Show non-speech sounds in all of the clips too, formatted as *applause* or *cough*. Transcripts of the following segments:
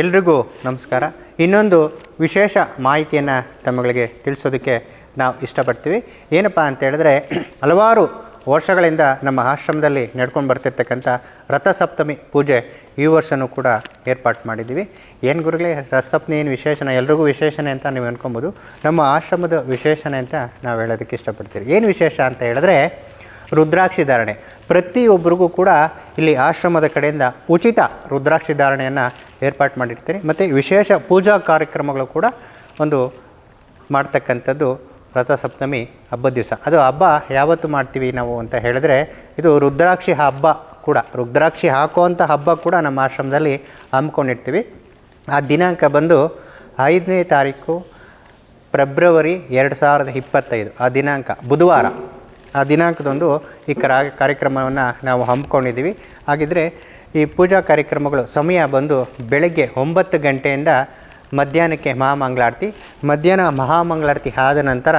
ಎಲ್ರಿಗೂ ನಮಸ್ಕಾರ. ಇನ್ನೊಂದು ವಿಶೇಷ ಮಾಹಿತಿಯನ್ನು ತಮ್ಮಗಳಿಗೆ ತಿಳಿಸೋದಕ್ಕೆ ನಾವು ಇಷ್ಟಪಡ್ತೀವಿ. ಏನಪ್ಪ ಅಂತ ಹೇಳಿದ್ರೆ, *clears throat* ಹಲವಾರು ವರ್ಷಗಳಿಂದ ನಮ್ಮ ಆಶ್ರಮದಲ್ಲಿ ನಡ್ಕೊಂಡು ಬರ್ತಿರ್ತಕ್ಕಂಥ ರಥಸಪ್ತಮಿ ಪೂಜೆ ಈ ವರ್ಷನೂ ಕೂಡ ಏರ್ಪಾಟ್ ಮಾಡಿದ್ದೀವಿ. ಏನು ಗುರುಗಳೇ, ರಥಸಪ್ತಮಿ ಏನು ವಿಶೇಷನ? ಎಲ್ರಿಗೂ ವಿಶೇಷಣೆ ಅಂತ ನೀವು ಅನ್ಕೊಬೋದು. ನಮ್ಮ ಆಶ್ರಮದ ವಿಶೇಷಣೆ ಅಂತ ನಾವು ಹೇಳೋದಕ್ಕೆ ಇಷ್ಟಪಡ್ತೀವಿ. ಏನು ವಿಶೇಷ ಅಂತ ಹೇಳಿದ್ರೆ ರುದ್ರಾಕ್ಷಿ ಧಾರಣೆ. ಪ್ರತಿಯೊಬ್ಬರಿಗೂ ಕೂಡ ಇಲ್ಲಿ ಆಶ್ರಮದ ಕಡೆಯಿಂದ ಉಚಿತ ರುದ್ರಾಕ್ಷಿ ಧಾರಣೆಯನ್ನು ಏರ್ಪಾಟ್ ಮಾಡಿರ್ತೀರಿ. ಮತ್ತು ವಿಶೇಷ ಪೂಜಾ ಕಾರ್ಯಕ್ರಮಗಳು ಕೂಡ ಒಂದು ಮಾಡ್ತಕ್ಕಂಥದ್ದು ರಥಸಪ್ತಮಿ ಹಬ್ಬದ ದಿವಸ. ಅದು ಹಬ್ಬ ಯಾವತ್ತು ಮಾಡ್ತೀವಿ ನಾವು ಅಂತ ಹೇಳಿದ್ರೆ, ಇದು ರುದ್ರಾಕ್ಷಿ ಹಬ್ಬ ಕೂಡ. ರುದ್ರಾಕ್ಷಿ ಹಾಕುವಂಥ ಹಬ್ಬ ಕೂಡ ನಮ್ಮ ಆಶ್ರಮದಲ್ಲಿ ಹಮ್ಮಿಕೊಂಡಿರ್ತೀವಿ. ಆ ದಿನಾಂಕ ಬಂದು ಐದನೇ ತಾರೀಕು ಫೆಬ್ರವರಿ ಎರಡು ಸಾವಿರದ ಇಪ್ಪತ್ತೈದು, ಆ ದಿನಾಂಕ, ಬುಧವಾರ. ಆ ದಿನಾಂಕದಂದು ಈ ಕರಾ, ಕಾರ್ಯಕ್ರಮವನ್ನು ನಾವು ಹಮ್ಮಿಕೊಂಡಿದ್ದೀವಿ. ಹಾಗಿದ್ರೆ ಈ ಪೂಜಾ ಕಾರ್ಯಕ್ರಮಗಳು ಸಮಯ ಬಂದು ಬೆಳಗ್ಗೆ ಒಂಬತ್ತು ಗಂಟೆಯಿಂದ ಮಧ್ಯಾಹ್ನಕ್ಕೆ ಮಹಾಮಂಗಳಾರತಿ, ಮಧ್ಯಾಹ್ನ ಮಹಾಮಂಗಳಾರತಿ ಆದ ನಂತರ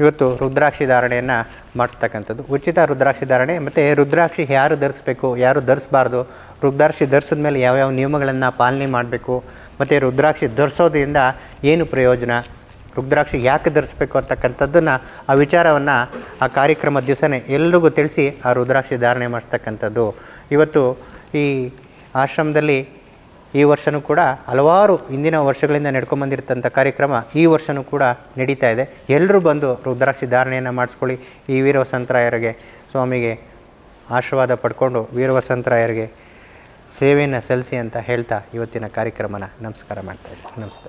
ಇವತ್ತು ರುದ್ರಾಕ್ಷಿ ಧಾರಣೆಯನ್ನು ಮಾಡಿಸ್ತಕ್ಕಂಥದ್ದು ಉಚಿತ ರುದ್ರಾಕ್ಷಿ ಧಾರಣೆ, ಮತ್ತು ರುದ್ರಾಕ್ಷಿ ಯಾರು ಧರಿಸ್ಬೇಕು, ಯಾರು ಧರಿಸ್ಬಾರ್ದು, ರುದ್ರಾಕ್ಷಿ ಧರಿಸಿದ ಮೇಲೆ ಯಾವ್ಯಾವ ನಿಯಮಗಳನ್ನು ಪಾಲನೆ ಮಾಡಬೇಕು, ಮತ್ತು ರುದ್ರಾಕ್ಷಿ ಧರಿಸೋದ್ರಿಂದ ಏನು ಪ್ರಯೋಜನ ರುದ್ರಾಕ್ಷಿ ಯಾಕೆ ಧರಿಸ್ಬೇಕು ಅಂತಕ್ಕಂಥದ್ದನ್ನು, ಆ ವಿಚಾರವನ್ನು ಆ ಕಾರ್ಯಕ್ರಮದ ದಿವಸನೇ ಎಲ್ರಿಗೂ ತಿಳಿಸಿ ಆ ರುದ್ರಾಕ್ಷಿ ಧಾರಣೆ ಮಾಡಿಸ್ತಕ್ಕಂಥದ್ದು ಇವತ್ತು ಈ ಆಶ್ರಮದಲ್ಲಿ ಈ ವರ್ಷವೂ ಕೂಡ ಹಲವಾರು ಹಿಂದಿನ ವರ್ಷಗಳಿಂದ ನಡ್ಕೊಂಬಂದಿರ್ತಂಥ ಕಾರ್ಯಕ್ರಮ ಈ ವರ್ಷವೂ ಕೂಡ ನಡೀತಾ ಇದೆ. ಎಲ್ಲರೂ ಬಂದು ರುದ್ರಾಕ್ಷಿ ಧಾರಣೆಯನ್ನು ಮಾಡಿಸ್ಕೊಳ್ಳಿ. ಈ ವೀರವಸಂತರಾಯರಿಗೆ ಸ್ವಾಮಿಗೆ ಆಶೀರ್ವಾದ ಪಡ್ಕೊಂಡು ವೀರವಸಂತರಾಯರಿಗೆ ಸೇವೆಯನ್ನು ಸಲ್ಲಿಸಿ ಅಂತ ಹೇಳ್ತಾ ಇವತ್ತಿನ ಕಾರ್ಯಕ್ರಮನ ನಮಸ್ಕಾರ ಮಾಡ್ತಾಯಿದ್ದೀನಿ ನಮಸ್ತೆ.